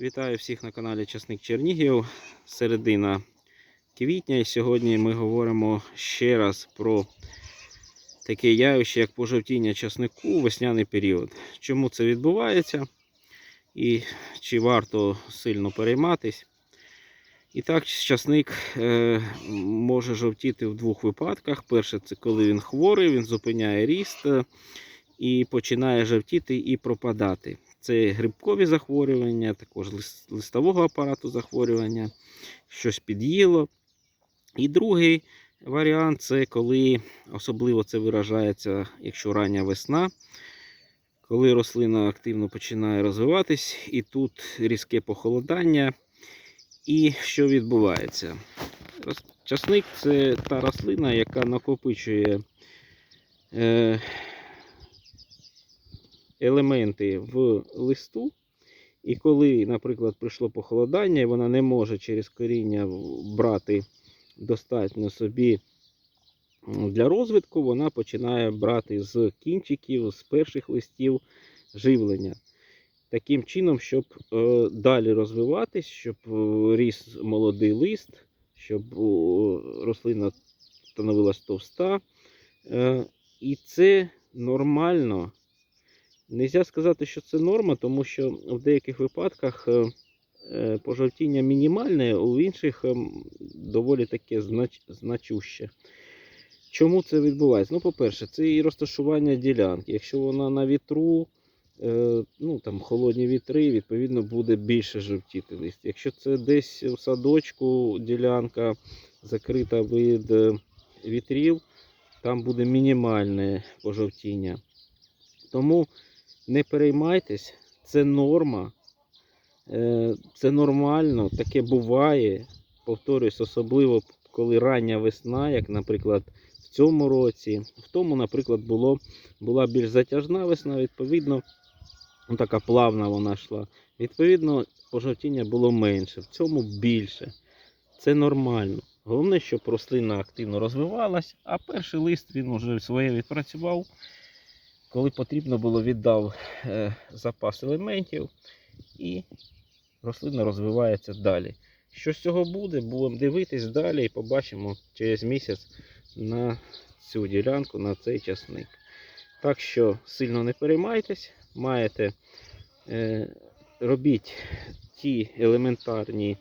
Вітаю всіх на каналі Часник Чернігів. Середина квітня. І сьогодні ми говоримо ще раз про таке явище, як пожовтіння часнику у весняний період. Чому це відбувається і чи варто сильно перейматись. І так, часник е, може жовтіти в двох випадках. Перше, це коли він хворий, він зупиняє ріст е, і починає жовтіти і пропадати. Це грибкові захворювання, також листового апарату захворювання, щось під'їло. І другий варіант це коли особливо це виражається, якщо рання весна, коли рослина активно починає розвиватись, і тут різке похолодання. І що відбувається? Часник це та рослина, яка накопичує е, елементи в листу. І коли, наприклад, прийшло похолодання, і вона не може через коріння брати достатньо собі для розвитку, вона починає брати з кінчиків, з перших листів живлення. Таким чином, щоб е, далі розвиватись, щоб е, ріс молодий лист, щоб о, рослина становилась товста. Е, і це нормально. Нельзя сказати, що це норма, тому що в деяких випадках е, е, пожовтіння мінімальне, у інших ем, доволі таке знач, значуще. Чому це відбувається? Ну, по-перше, це і розташування ділянки. Якщо вона на вітру, е, ну там холодні вітри, відповідно буде більше жовтіти лист. Якщо це десь в садочку ділянка закрита від е, вітрів, там буде мінімальне пожовтіння. Тому не переймайтесь, це норма, е, це нормально, таке буває. Повторюсь, особливо коли рання весна, як, наприклад, в цьому році. В тому, наприклад, було, була більш затяжна весна, відповідно, ну, така плавна вона йшла. Відповідно, пожовтіння було менше, в цьому більше. Це нормально. Головне, щоб рослина активно розвивалась, а перший лист він вже своє відпрацював. Коли потрібно було, віддав е, запас елементів і рослина розвивається далі. Що з цього буде, будемо дивитись далі і побачимо через місяць на цю ділянку, на цей часник. Так що сильно не переймайтесь, маєте е, робіть ті елементарні